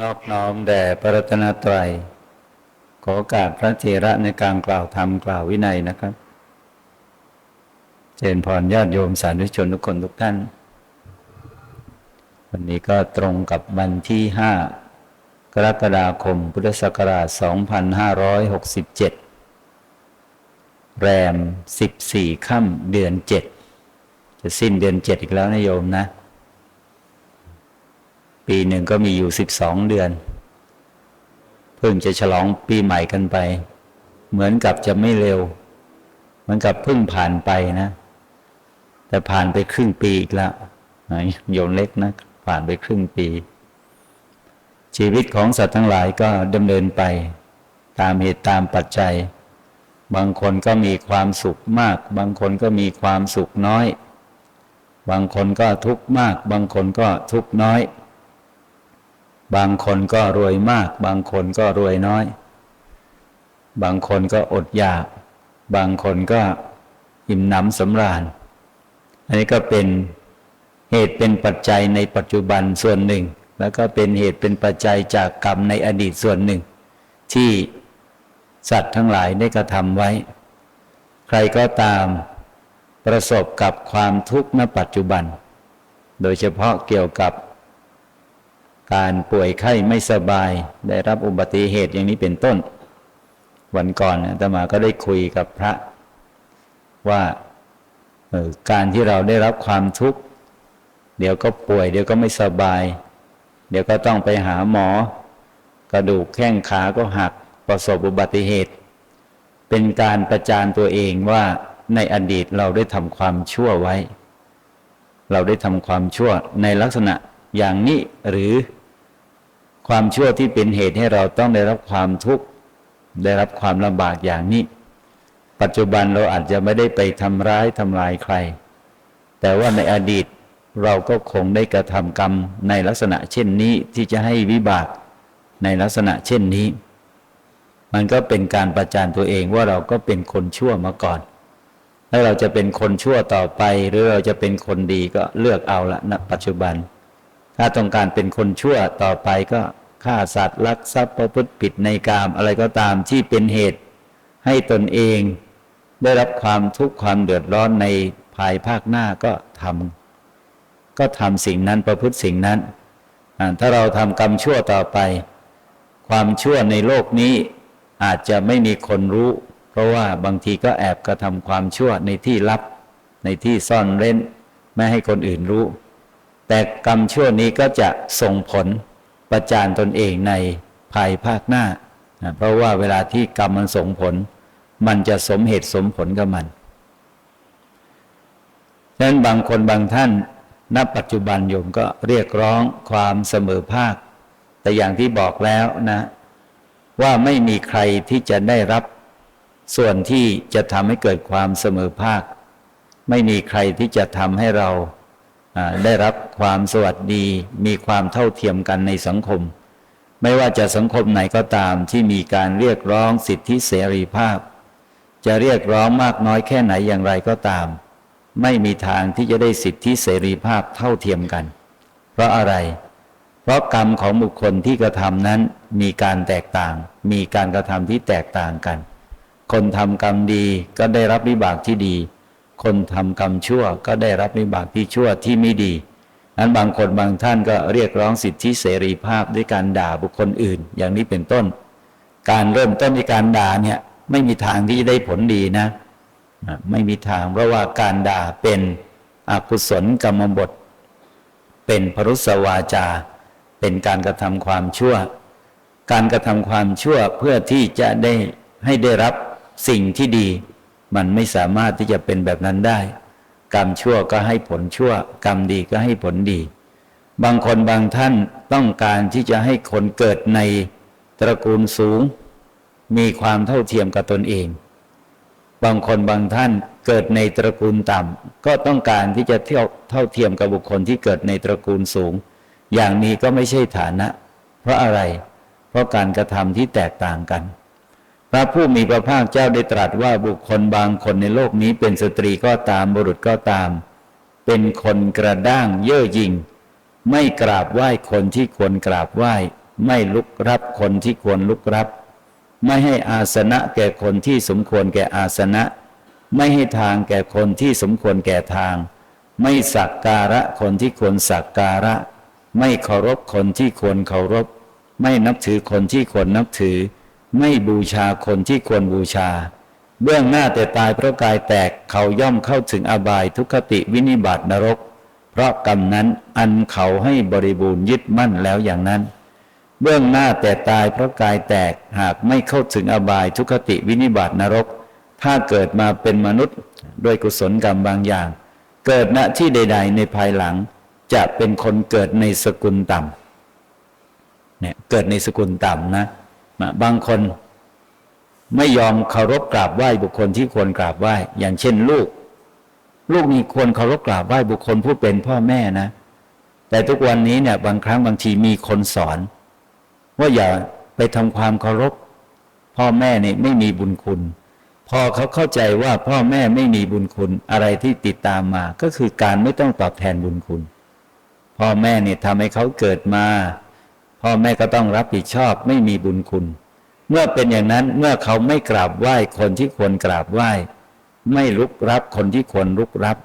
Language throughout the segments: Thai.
นอบน้อมแด่พระรัตนตรัย ขอโอกาสพระเถระในการกล่าวธรรมกล่าววินัยนะครับ เจริญพรญาติโยมสาธุชนทุกคนทุกท่าน วันนี้ก็ตรงกับวันที่5กรกฎาคมพุทธศักราช 2567 แรม 14 ค่ำเดือน 7 จะสิ้นเดือน 7 อีกแล้วนะโยมนะ ปีหนึ่งก็มีอยู่12เดือน เพิ่งจะฉลองปีใหม่กันไป เหมือนกับจะไม่เร็ว เหมือนกับเพิ่งผ่านไปนะ แต่ผ่านไปครึ่งปีอีกแล้วนะโยมเล็กนะ ผ่านไปครึ่งปี ชีวิตของสัตว์ทั้งหลายก็ดำเนินไป ตามเหตุตามปัจจัย บางคนก็มีความสุขมาก บางคนก็มีความสุขน้อย บางคนก็ทุกข์มาก บางคนก็ทุกข์น้อย บางคนก็รวยมาก บางคนก็รวยน้อย บางคนก็อดอยาก บางคนก็อิ่มหนำสำราญ อันนี้ก็เป็นเหตุเป็นปัจจัยในปัจจุบันส่วนหนึ่ง แล้วก็เป็นเหตุเป็นปัจจัยจากกรรมในอดีตส่วนหนึ่ง ที่สัตว์ทั้งหลายได้กระทำไว้ ใครก็ตามประสบกับความทุกข์ณปัจจุบัน โดยเฉพาะเกี่ยวกับ การป่วยไข้ไม่สบาย ได้รับอุบัติเหตุอย่างนี้เป็นต้น วันก่อนอาตมาก็ได้คุยกับพระ ว่าการที่เราได้รับความทุกข์ เดี๋ยวก็ป่วย เดี๋ยวก็ไม่สบาย เดี๋ยวก็ต้องไปหาหมอ กระดูกแข้งขาก็หักประสบอุบัติเหตุ เป็นการประจานตัวเองว่าในอดีตเราได้ทำความชั่วไว้ เราได้ทำความชั่วในลักษณะอย่างนี้หรือ ความชั่วที่เป็นเหตุให้เราต้องได้รับความทุกข์ได้รับความลำบากอย่างนี้ ปัจจุบันเราอาจจะไม่ได้ไปทำร้ายทำลายใคร แต่ว่าในอดีตเราก็คงได้กระทำกรรมในลักษณะเช่นนี้ที่จะให้วิบากในลักษณะเช่นนี้ มันก็เป็นการประจานตัวเองว่าเราก็เป็นคนชั่วมาก่อนถ้าเราจะเป็นคนชั่วต่อไป หรือเราจะเป็นคนดีก็เลือกเอาละณปัจจุบัน ถ้าต้องการเป็นคนชั่วต่อไปก็ฆ่าสัตว์ลักทรัพย์ประพฤติผิดในกามอะไรก็ตามที่เป็นเหตุ ให้ตนเองได้รับความทุกข์ความเดือดร้อนในภายภาคหน้าก็ทำก็ทำสิ่งนั้นประพฤติสิ่งนั้น ถ้าเราทำกรรมชั่วต่อไป ความชั่วในโลกนี้อาจจะไม่มีคนรู้ เพราะว่าบางทีก็แอบกระทำความชั่วในที่ลับ ในที่ซ่อนเร้น ไม่ให้คนอื่นรู้ แต่กรรมชั่วนี้ก็จะส่งผลประจานตนเองในภายภาคหน้า เพราะว่าเวลาที่กรรมมันส่งผล มันจะสมเหตุสมผลกับมันฉะนั้นบางคนบางท่านณปัจจุบันโยมก็เรียกร้องความเสมอภาค แต่อย่างที่บอกแล้วนะ ว่าไม่มีใครที่จะได้รับ ส่วนที่จะทำให้เกิดความเสมอภาค ไม่มีใครที่จะทำให้เรา ได้รับความสวัสดีมีความเท่าเทียมกันในสังคม ไม่ว่าจะสังคมไหนก็ตามที่มีการเรียกร้องสิทธิเสรีภาพ จะเรียกร้องมากน้อยแค่ไหนอย่างไรก็ตาม ไม่มีทางที่จะได้สิทธิเสรีภาพเท่าเทียมกัน เพราะอะไร เพราะกรรมของบุคคลที่กระทำนั้นมีการแตกต่าง มีการกระทำที่แตกต่างกัน คนทำกรรมดีก็ได้รับวิบากที่ดี คนทำกรรมชั่วก็ได้รับวิบากที่ชั่วที่ไม่ดีนั้นบางคนบางท่านก็เรียกร้องสิทธิเสรีภาพด้วยการด่าบุคคลอื่น อย่างนี้เป็นต้น การเริ่มต้นในการด่าเนี่ยไม่มีทางที่จะได้ผลดีนะไม่มีทางเพราะว่าการด่าเป็นอกุศลกรรมบท เป็นพรุสวาจา เป็นการกระทำความชั่ว การกระทำความชั่วเพื่อที่จะได้ให้ได้รับสิ่งที่ดี มันไม่สามารถที่จะเป็นแบบนั้นได้ กรรมชั่วก็ให้ผลชั่ว กรรมดีก็ให้ผลดี บางคนบางท่านต้องการที่จะให้คนเกิดในตระกูลสูง มีความเท่าเทียมกับตนเอง บางคนบางท่านเกิดในตระกูลต่ำก็ต้องการที่จะเท่าเท่าเทียมกับบุคคลที่เกิดในตระกูลสูง อย่างนี้ก็ไม่ใช่ฐานะ เพราะอะไร เพราะการกระทำที่แตกต่างกัน ระผู้มีพระภาคเจ้าได้ตรัสว่าบุคคลบางคนในโลกนี้เป็นสตรีก็ตามบุรุษก็ตาม เป็นคนกระด้างเย่อหยิ่ง ไม่กราบไหว้คนที่ควรกราบไหว้ ไม่ลุกรับคนที่ควรลุกรับ ไม่ให้อาสนะแก่คนที่สมควรแก่อาสนะ ไม่ให้ทางแก่คนที่สมควรแก่ทาง ไม่สักการะคนที่ควรสักการะ ไม่เคารพคนที่ควรเคารพ ไม่นับถือคนที่ควรนับถือ ไม่บูชาคนที่ควรบูชา เบื้องหน้าแต่ตายเพราะกายแตกเขาย่อมเข้าถึงอบายทุกขติวินิบาตนรก เพราะกรรมนั้นอันเขาให้บริบูรณ์ยึดมั่นแล้วอย่างนั้น เบื้องหน้าแต่ตายเพราะกายแตกหากไม่เข้าถึงอบายทุกขติวินิบาตนรก ถ้าเกิดมาเป็นมนุษย์ด้วยกุศลกรรมบางอย่าง เกิดณที่ใด ๆ ในภายหลัง จะเป็นคนเกิดในสกุลต่ำเนี่ยเกิดในสกุลต่ำนะ บางคนไม่ยอมเคารพกราบไหว้บุคคลที่ควรกราบไหว้ อย่างเช่นลูก ลูกนี่ควรเคารพกราบไหว้บุคคลผู้เป็นพ่อแม่นะ แต่ทุกวันนี้เนี่ยบางครั้งบางทีมีคนสอน ว่าอย่าไปทำความเคารพ พ่อแม่นี่ไม่มีบุญคุณ พอเขาเข้าใจว่าพ่อแม่ไม่มีบุญคุณอะไรที่ติดตามมา ก็คือการไม่ต้องตอบแทนบุญคุณ พ่อแม่เนี่ยทำให้เขาเกิดมา พ่อแม่ก็ต้องรับผิดชอบไม่มีบุญคุณ เมื่อเป็นอย่างนั้นเมื่อเขาไม่กราบไหว้คนที่ควรกราบไหว้ ไม่ลุกรับคนที่ควรลุกรับ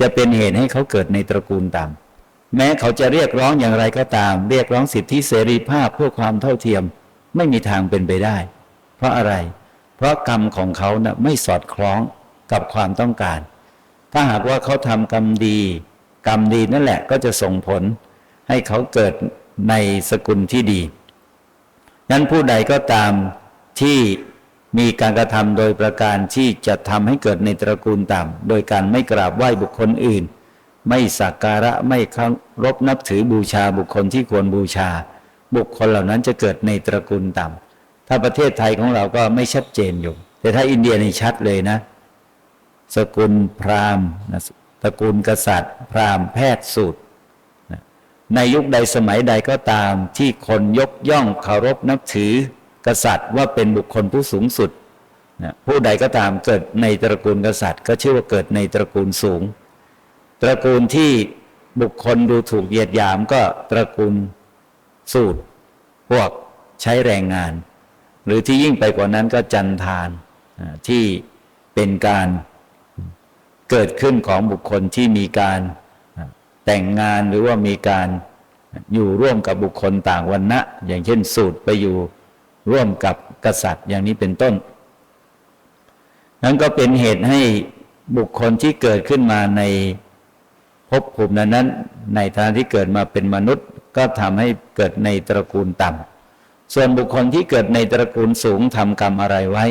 จะเป็นเหตุให้เขาเกิดในตระกูลต่ำแม้เขาจะเรียกร้องอย่างไรก็ตาม เรียกร้องสิทธิเสรีภาพเพื่อความเท่าเทียม ไม่มีทางเป็นไปได้ เพราะอะไร เพราะกรรมของเขานะ่ะไม่สอดคล้องกับความต้องการ ถ้าหากว่าเขาทำกรรมดี กรรมดีนั่นแหละก็จะส่งผลให้เขาเกิด ในสกุลที่ดีนั้นผู้ใดก็ตามที่มีการกระทำโดยประการที่จะทำให้เกิดในตระกูลต่ำโดยการไม่กราบไหว้บุคคลอื่น ไม่สักการะไม่เคารพนับถือบูชาบุคคลที่ควรบูชา บุคคลเหล่านั้นจะเกิดในตระกูลต่ำถ้าประเทศไทยของเราก็ไม่ชัดเจนอยู่ แต่ถ้าอินเดียในชัดเลยนะ สกุลพราหมณ์ตระกูลกษัตริย์ พราหมณ์แพทย์สูตร ในยุคใดสมัยใดก็ตามที่คนยกย่องเคารพนับถือกษัตริย์ว่าเป็นบุคคลผู้สูงสุดนะผู้ใดก็ตามเกิดในตระกูลกษัตริย์ ก็ชื่อว่าเกิดในตระกูลสูง ตระกูลที่บุคคลดูถูกเหยียดหยามก็ตระกูลสูตร พวกใช้แรงงาน หรือที่ยิ่งไปกว่านั้นก็จันทานที่เป็นการเกิดขึ้นของบุคคลที่มีการ แต่งงานหรือว่ามีการอยู่ร่วมกับบุคคลต่างวันนะอย่างเช่นสูตรไปอยู่ร่วมกับกษัตริย์อย่างนี้เป็นต้น นั้นก็เป็นเหตุให้บุคคลที่เกิดขึ้นมาในภพภูมินั้นในฐานะที่เกิดมาเป็นมนุษย์ ก็ทำให้เกิดในตระกูลต่ำส่วนบุคคลที่เกิดในตระกูลสูงทำกรรมอะไรไว้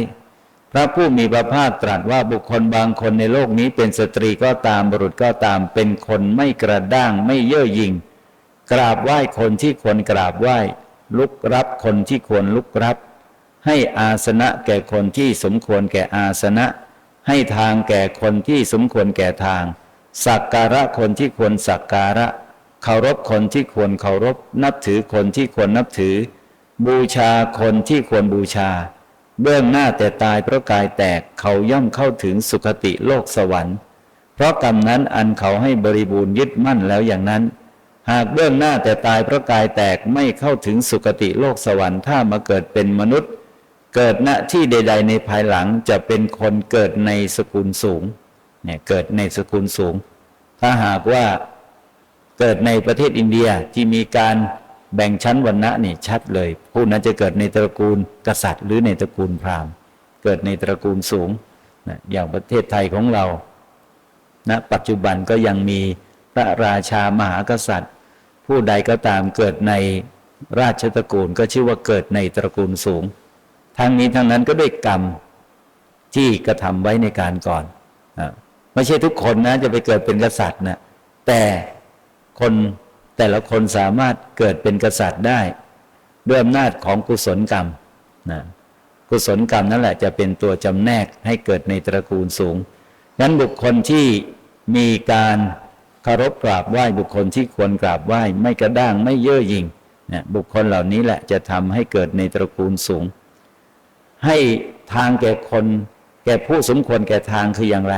พระผู้มีพระภาคตรัสว่าบุคคลบางคนในโลกนี้เป็นสตรีก็ตามบุรุษก็ตามเป็นคนไม่กระด้างไม่เย่อหยิ่ง กราบไหว้คนที่ควรกราบไหว้ ลุกรับคนที่ควรลุกรับ ให้อาสนะแก่คนที่สมควรแก่อาสนะ ให้ทางแก่คนที่สมควรแก่ทาง สักการะคนที่ควรสักการะ เคารพคนที่ควรเคารพ นับถือคนที่ควรนับถือ บูชาคนที่ควรบูชา เบื้องหน้าแต่ตายเพราะกายแตกเขาย่อมเข้าถึงสุคติโลกสวรรค์ เพราะกรรมนั้นอันเขาให้บริบูรณ์ยึดมั่นแล้วอย่างนั้น หากเบื้องหน้าแต่ตายเพราะกายแตกไม่เข้าถึงสุคติโลกสวรรค์ถ้ามาเกิดเป็นมนุษย์ เกิดณที่ใด ๆ ในภายหลังจะเป็นคนเกิดในสกุลสูงเนี่ยเกิดในสกุลสูง ถ้าหากว่าเกิดในประเทศอินเดียที่มีการ แบ่งชั้นวรรณะนี่ชัดเลย ผู้นั้นจะเกิดในตระกูลกษัตริย์ หรือในตระกูลพราหมณ์ เกิดในตระกูลสูงนะอย่างประเทศไทยของเราณนะปัจจุบันก็ยังมีพระราชามหากษัตริย์ ผู้ใดก็ตามเกิดในราชตระกูลก็ชื่อว่าเกิดในตระกูลสูง ทั้งนี้ทั้งนั้นก็ด้วยกรรมที่กระทำไว้ในการก่อนไม่ใช่ทุกคนนะจะไปเกิดเป็นกษัตริย์นะแต่คน แต่ละคนสามารถเกิดเป็นกษัตริย์ได้ ด้วยอำนาจของกุศลกรรมนะกุศลกรรมนั่นแหละจะเป็นตัวจำแนกให้เกิดในตระกูลสูงนั้นบุคคลที่มีการคารพกราบไหว้บุคคลที่ควรกราบไหว้ไม่กระด้างไม่เย่อหยิ่งนะบุคคลเหล่านี้แหละจะทำให้เกิดในตระกูลสูง ให้ทางแก่คนแก่ผู้สมควรแก่ทางคืออย่างไร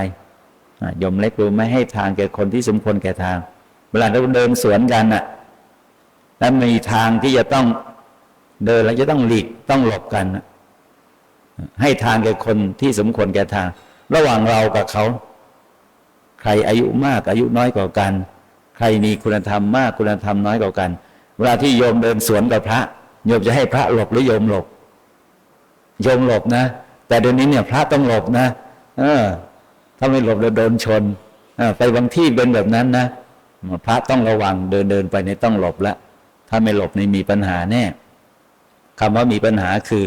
ยมเล็กรู้ไหมให้ทางแก่คนที่สมควรแก่ทาง เวลาเราเดินสวนกันน่ะและมีทางที่จะต้องเดินแล้วจะต้องหลีกต้องหลบกัน ให้ทางแก่คนที่สมควรแก่ทาง ระหว่างเรากับเขา ใครอายุมากอายุน้อยกว่ากัน ใครมีคุณธรรมมากคุณธรรมน้อยกว่ากัน เวลาที่โยมเดินสวนกับพระโยมจะให้พระหลบหรือโยมหลบโยมหลบนะ แต่เดี๋ยวนี้เนี่ยพระต้องหลบนะ เออ ถ้าไม่หลบเดี๋ยวโดนชนอไปบางที่เป็นแบบนั้นนะ พระต้องระวังเดินเดินไปในต้องหลบละถ้าไม่หลบในมีปัญหาแน่คำว่ามีปัญหาคือ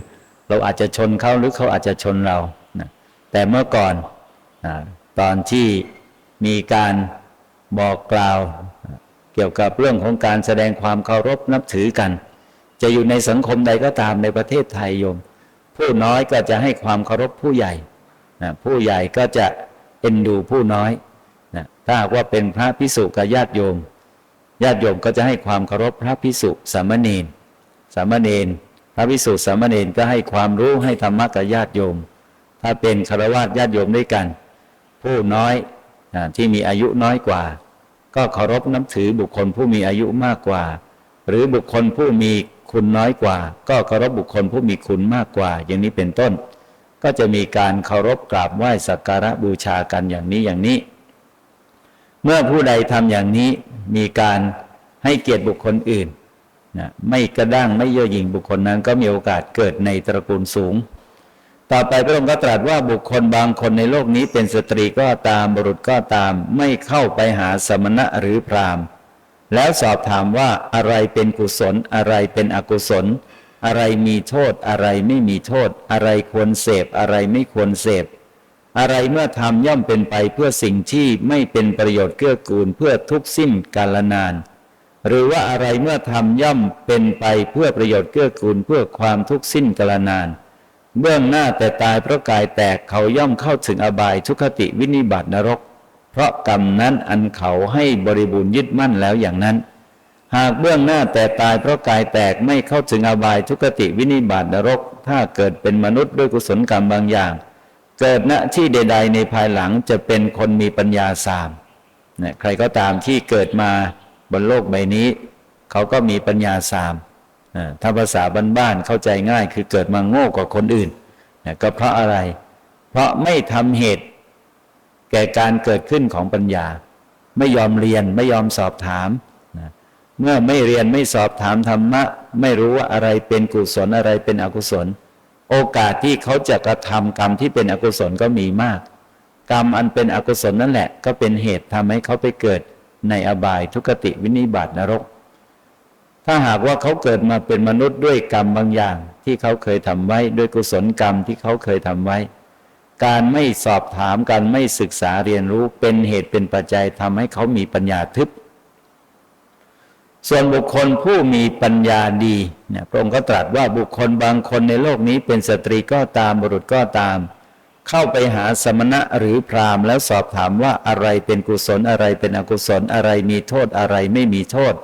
เราอาจจะชนเขาหรือเขาอาจจะชนเรานะแต่เมื่อก่อนอาตอนที่มีการบอกกล่าว เกี่ยวกับเรื่องของการแสดงความเคารพนับถือกัน จะอยู่ในสังคมใดก็ตามในประเทศไทยโยม ผู้น้อยก็จะให้ความเคารพผู้ใหญ่นะผู้ใหญ่ก็จะเอ็นดูผู้น้อย นะถ้าหากว่าเป็นพระพิสุกับญาติโยม ญาติโยมก็จะให้ความเคารพพระพิสุสามเณรสามเณรพระพิสุสามเณรก็ให้ความรู้ให้ธรรมะกับญาติโยม ถ้าเป็นคารวะญาติโยมด้วยกัน ผู้น้อยนะที่มีอายุน้อยกว่า ก็เคารพนับถือบุคคลผู้มีอายุมากกว่า หรือบุคคลผู้มีคุณน้อยกว่า ก็เคารพบุคคลผู้มีคุณมากกว่า อย่างนี้เป็นต้น ก็จะมีการเคารพกราบไหว้สักการะบูชากันอย่างนี้อย่างนี้ เมื่อผู้ใดทำอย่างนี้มีการให้เกียรติบุคคลอื่นนะไม่กระด้างไม่เย่อหยิ่งบุคคลนั้นก็มีโอกาสเกิดในตระกูลสูง ต่อไปพระองค์ก็ตรัสว่าบุคคลบางคนในโลกนี้เป็นสตรีก็ตามบุรุษก็ตาม ไม่เข้าไปหาสมณะหรือพราหมณ์ แล้วสอบถามว่าอะไรเป็นกุศลอะไรเป็นอกุศล อะไรมีโทษอะไรไม่มีโทษ อะไรควรเสพอะไรไม่ควรเสพ อะไรเมื่อทำย่อมเป็นไปเพื่อสิ่งที่ไม่เป็นประโยชน์เกื้อกูลเพื่อทุกสิ้นกาลนาน หรือว่าอะไรเมื่อทำย่อมเป็นไปเพื่อประโยชน์เกื้อกูลเพื่อความทุกสิ้นกาลนาน เบื้องหน้าแต่ตายเพราะกายแตกเขาย่อมเข้าถึงอบายทุกขติวินิบัตินรก เพราะกรรมนั้นอันเขาให้บริบูรณ์ยึดมั่นแล้วอย่างนั้น หากเบื้องหน้าแต่ตายเพราะกายแตกไม่เข้าถึงอบายทุกขติวินิบาตนรก ถ้าเกิดเป็นมนุษย์ด้วยกุศลกรรมบางอย่าง เกิดณที่ใด ๆ ในภายหลังจะเป็นคนมีปัญญาสามนะใครก็ตามที่เกิดมาบนโลกใบนี้ เขาก็มีปัญญาสามนะถ้าภาษาบ้านๆเข้าใจง่ายคือเกิดมาโง่กว่าคนอื่นนะก็เพราะอะไร เพราะไม่ทำเหตุแก่การเกิดขึ้นของปัญญา ไม่ยอมเรียนไม่ยอมสอบถามนะเมื่อไม่เรียนไม่สอบถามธรรมะ ไม่รู้ว่าอะไรเป็นกุศลอะไรเป็นอกุศล โอกาสที่เขาจะกระทำกรรมที่เป็นอกุศลก็มีมาก กรรมอันเป็นอกุศลนั่นแหละ ก็เป็นเหตุทำให้เขาไปเกิดในอบายทุกติวินิบาตนรก ถ้าหากว่าเขาเกิดมาเป็นมนุษย์ด้วยกรรมบางอย่าง ที่เขาเคยทำไว้ด้วยกุศลกรรมที่เขาเคยทำไว้ การไม่สอบถามการไม่ศึกษาเรียนรู้เป็นเหตุเป็นปัจจัยทำให้เขามีปัญญาทึบ ส่วนบุคคลผู้มีปัญญาดีเนี่ยพระองค์ก็ตรัสว่าบุคคลบางคนในโลกนี้เป็นสตรีก็ตามบุรุษก็ตาม เข้าไปหาสมณะหรือพราหมณ์ แล้วสอบถามว่าอะไรเป็นกุศลอะไรเป็นอกุศลอะไรมีโทษอะไรไม่มีโทษ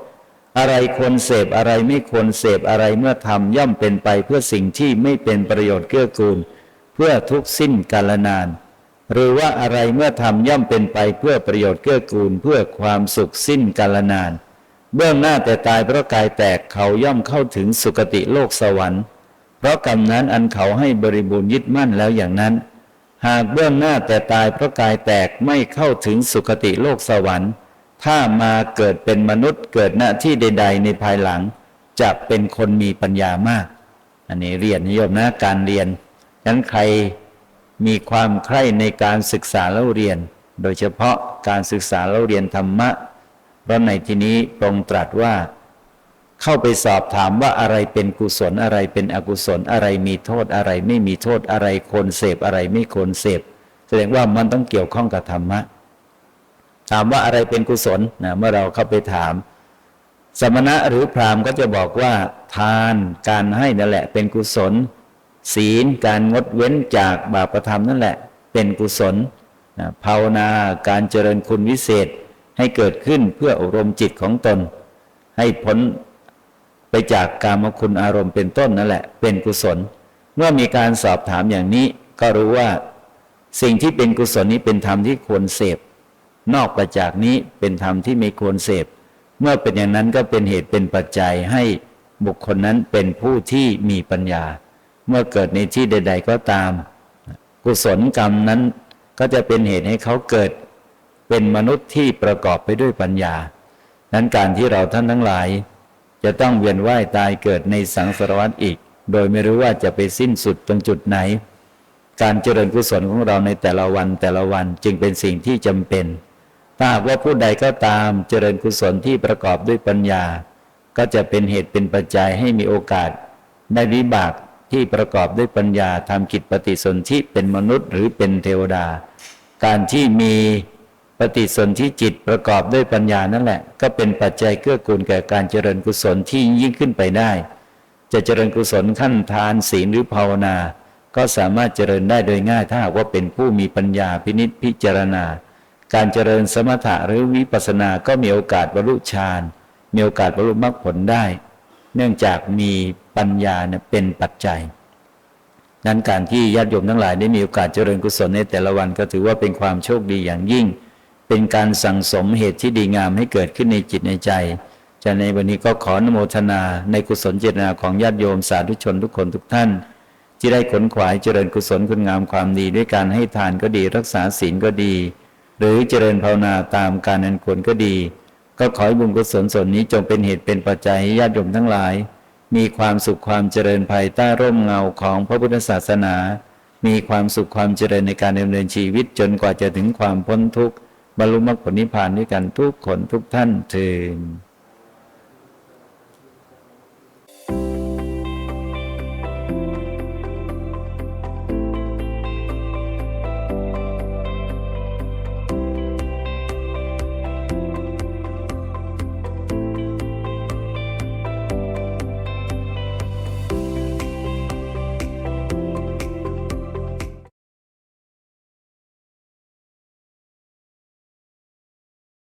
อะไรควรเสพอะไรไม่ควรเสพอะไรเมื่อทำย่อมเป็นไปเพื่อสิ่งที่ไม่เป็นประโยชน์เกื้อกูล เพื่อทุกสิ้นกาลนาน หรือว่าอะไรเมื่อทำย่อมเป็นไปเพื่อประโยชน์เกื้อกูล เพื่อความสุขสิ้นกาลนาน เบื้องหน้าแต่ตายเพราะกายแตกเขาย่อมเข้าถึงสุคติโลกสวรรค์ เพราะกรรมนั้นอันเขาให้บริบูรณ์ยึดมั่นแล้วอย่างนั้น หากเบื้องหน้าแต่ตายเพราะกายแตกไม่เข้าถึงสุคติโลกสวรรค์ ถ้ามาเกิดเป็นมนุษย์เกิดหน้าที่ใด ๆ ในภายหลัง จะเป็นคนมีปัญญามาก อันนี้เรียนนิยมนะการเรียนนั้นใครมีความใคร่ในการศึกษาแล้วเรียน โดยเฉพาะการศึกษาแล้วเรียนธรรมะ พราะในที่นี้ทรงตรัสว่า เข้าไปสอบถามว่าอะไรเป็นกุศลอะไรเป็นอกุศลอะไรมีโทษอะไร ไม่มีโทษอะไรควรเสพอะไรไม่ควรเสพแสดงว่ามันต้องเกี่ยวข้องกับธรรมะถามว่าอะไรเป็นกุศลนะเมื่อเราเข้าไปถาม สมณะหรือพราหมณ์ก็จะบอกว่า ทานการให้นั่นแหละ เป็นกุศล ศีลการงดเว้นจากบาปธรรมนั่นแหละ เป็นกุศลนะภาวนาการเจริญคุณวิเศษ ให้เกิดขึ้นเพื่ออบรมจิตของตน ให้พ้นไปจากกามคุณอารมณ์เป็นต้นนั่นแหละ เป็นกุศล เมื่อมีการสอบถามอย่างนี้ ก็รู้ว่า สิ่งที่เป็นกุศลนี้เป็นธรรมที่ควรเสพ นอกไปจากนี้เป็นธรรมที่ไม่ควรเสพ เมื่อเป็นอย่างนั้นก็เป็นเหตุเป็นปัจจัยให้บุคคลนั้นเป็นผู้ที่มีปัญญา เมื่อเกิดในที่ใด ๆ ก็ตาม กุศลกรรมนั้นก็จะเป็นเหตุให้เขาเกิด เป็นมนุษย์ที่ประกอบไปด้วยปัญญา นั้นการที่เราท่านทั้งหลาย จะต้องเวียนว่ายตายเกิดในสังสารวัฏอีก โดยไม่รู้ว่าจะไปสิ้นสุดตรงจุดไหน การเจริญกุศลของเราในแต่ละวันแต่ละวันจึงเป็นสิ่งที่จำเป็น ถ้าหากว่าผู้ใดก็ตามเจริญกุศลที่ประกอบด้วยปัญญา ก็จะเป็นเหตุเป็นปัจจัยให้มีโอกาส ได้วิบากที่ประกอบด้วยปัญญาทำกิจปฏิสนธิเป็นมนุษย์หรือเป็นเทวดา การที่มี ปฏิสนธิจิตประกอบด้วยปัญญานั่นแหละ ก็เป็นปัจจัยเกื้อกูลแก่การเจริญกุศลที่ยิ่งขึ้นไปได้ จะเจริญกุศลขั้นทานศีลหรือภาวนา ก็สามารถเจริญได้โดยง่ายถ้าหากว่าเป็นผู้มีปัญญาพินิษพิจารณา การเจริญสมถะหรือวิปัสสนาก็มีโอกาสบรรลุฌานมีโอกาสบรรลุมรรคผลได้ เนื่องจากมีปัญญาเป็นปัจจัยนั้นการที่ญาติโยมทั้งหลายได้มีโอกาสเจริญกุศลในแต่ละวันก็ถือว่าเป็นความโชคดีอย่างยิ่ง เป็นการสั่งสมเหตุที่ดีงามให้เกิดขึ้นในจิตในใจจะในวันนี้ก็ขออนโมทนาในกุศลเจตนาของญาติโยมสาธุชนทุกคนทุกท่าน ที่ได้ขนขวายเจริญกุศลคุณงามความดี ด้วยการให้ทานก็ดีรักษาศีลก็ดี หรือเจริญภาวนาตามการอันควรก็ดี ก็ขอให้บุญกุศลส่วนนี้จงเป็นเหตุเป็นปัจจัยให้ญาติโยมทั้งหลาย มีความสุขความเจริญภายใต้ร่มเงาของพระพุทธศาสนา มีความสุขความเจริญในการดำเนินชีวิตจนกว่าจะถึงความพ้นทุกข์ บรรลุมรรคผลนิพพานด้วยกันทุกคนทุกท่านเทอ